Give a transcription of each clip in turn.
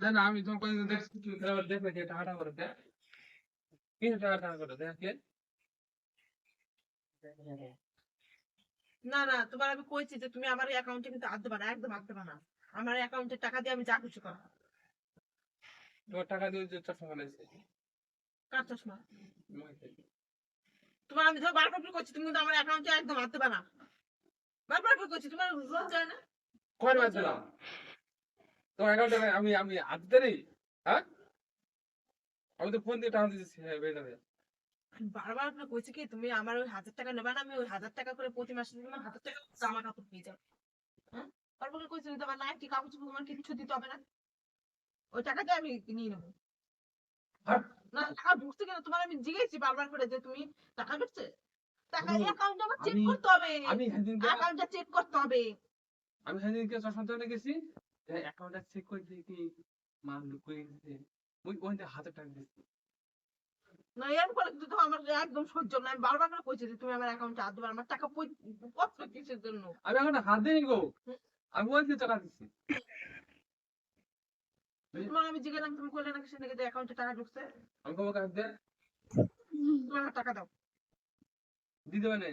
না না আমার আমি তোমার না না তোমার আমি কইছি যে তুমি আমার অ্যাকাউন্টে কিন্তু হাত দেবা না একদম হাত দেবা না। আমার অ্যাকাউন্টে টাকা দিয়ে আমি যা খুশি করা টাকা দিয়ে যে চশমা ফেলেছে কার চশমা? তোমার আমি ধর বারবার করে করছি তুমি কিন্তু আমার অ্যাকাউন্টে একদম হাত দেবা না। বারবার করে করছি তোমার লজ্জা হয় না। কয় বার দিলাম? তোমার অ্যাকাউন্টে আমি আমি আনতে নেই? হ্যাঁ? আমি তো ফোন দিয়ে টাকা দিচ্ছি হ্যাঁ বেটারে বারবার করে কইছি কি তুমি আমার ওই হাজার টাকা নেবা না আমি ওই হাজার টাকা করে প্রতি মাসে তোমার হাজার টাকা জামা কাপড় পেয়ে যাবে। হ্যাঁ? বারবার করে কইছি তোমার নাইটি কাপড় চোপড় তোমার কিছু দিতে হবে না। ওই টাকাটা আমি নিয়ে নেব। না টাকা ঢুকছে কেন? তোমার আমি জিজ্ঞেসি বারবার করে যে তুমি টাকা ঢুকছে? টাকা আমি- অ্যাকাউন্ট আমার চেক করতে হবে। আমি সেদিন অ্যাকাউন্টটা চেক করতে হবে। আমি সেদিনকে চশমা তুলে গেছি অ্যাকাউন্টটা চেক করে দেখি মাল লুকিয়ে গেছে। ওই ওইটা হাতে টাকা না তো আমার একদম সহ্য না। আমি বারবার করে কইছি যে তুমি আমার অ্যাকাউন্টে হাত দেবে আমার টাকা কিসের জন্য? আমি এখন হাত দিই গো। আমি ওই টাকা দিচ্ছি তোমার আমি জিজ্ঞেলাম তুমি কইলে নাকি? সে নাকি অ্যাকাউন্টে টাকা ঢুকছে। আমি কবে কাজ দিয়ে তুমি টাকা দাও। দিতে পারে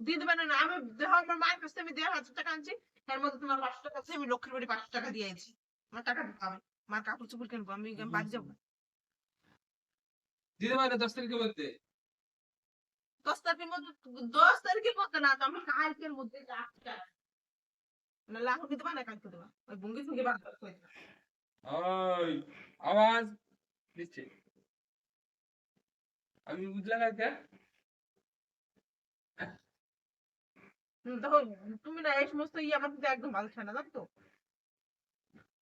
দিয়ে দেবে না না, আমি দেখো আমার মায়ের কাছ আমি দেড় হাজার টাকা আনছি। এর মধ্যে তোমার পাঁচশো টাকা আছে আমি লক্ষ্মীর বাড়ি পাঁচশো টাকা দিয়ে আছি আমার টাকা দিতে মার কাপড় চোপড় কিনবো আমি আমি বাড়ি যাব। দিতে পারে দশ তারিখের মধ্যে? দশ তারিখের মধ্যে দশ তারিখের মধ্যে না তো আমি কালকের মধ্যে নাহলে এখন দিতে পারে না কালকে দেবা? ওই বাদ কই দিবা। ওই আওয়াজ দিচ্ছে। আমি বুঝলাম হুম, দেখো তুমি না এই সমস্ত ইয়ে আমার কিন্তু একদম ভালো খায় না জানো তো?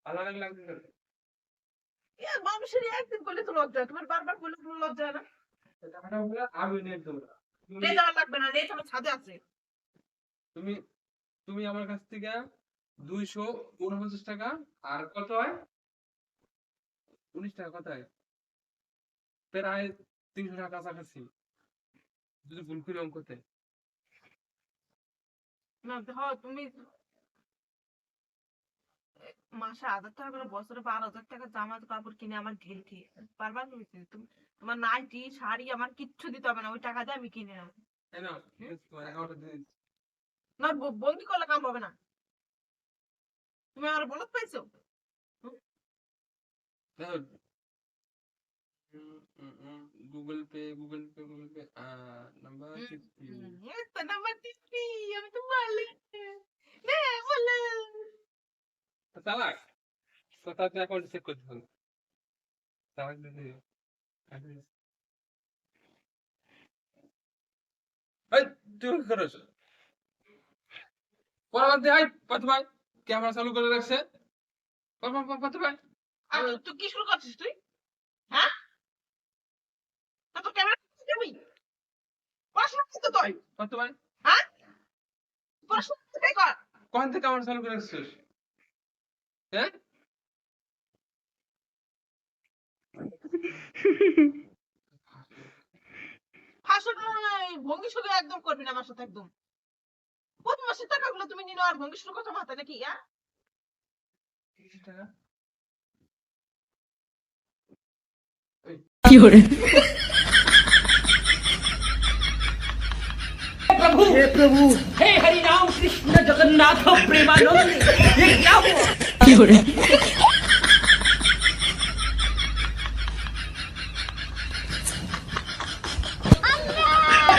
আলাদা লাগছে মানুষের একদিন করলে তো লজ্জা তোমার বারবার করলে কোনো লজ্জা না? টাকাটা বলে আমি নিয়ে দেবো না। তুমি রেট লাগবে না রেট আমার ছাদে আছে। তুমি তুমি আমার কাছ থেকে দুইশো উনপঞ্চাশ টাকা আর কত হয়? উনিশ টাকা কত হয় প্রায় তিনশো টাকা কাছাকাছি। যদি ভুল করি অঙ্কতে। না তুমি মাসে হাজার টাকা করে বছরে বারো হাজার টাকা জামা কাপড় কিনে আমার বারবার বলছি তুমি তোমার নাইটি শাড়ি আমার কিচ্ছু দিতে হবে না ওই টাকা দিয়ে আমি কিনে নেব। না বন্দি করলে কাম হবে না। তুমি আমার বলত পাইছো? দেখো Google pay Google pay Google pay number হুম, একটা নাম্বার দিচ্ছি আমি তো বলি নে বলো চালাক তো তাতে অ্যাকাউন্ট চেক করতে হবে চালাক দিদি এই তুই কি করিস পরবর্তী আই পাতু ভাই ক্যামেরা চালু করে রাখছে পাতু ভাই আর তুই কি শুরু করছিস তুই? হ্যাঁ? না তো ক্যামেরা যাবি? পড়াশোনা করতে তো পাতু হ্যাঁ? পড়াশোনা করতে কর? কোন থেকে ক্যামেরা চালু করে রাখছিস? হ্যাঁ? ভঙ্গি শুরু একদম করবি না আমার সাথে একদম। প্রতি মাসের টাকাগুলো তুমি নিনো আর ভঙ্গি শুরু করছ মাথায় নাকি হ্যাঁ? টাকা? प्रभु। हे प्रभु। हे हरि राम कृष्ण जगन्नाथ प्रेमानंद ये क्या हुआ?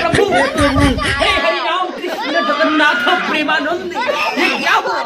प्रभु। हे प्रभु। हे हरि राम कृष्ण जगन्नाथ प्रेमानंद ये क्या हुआ?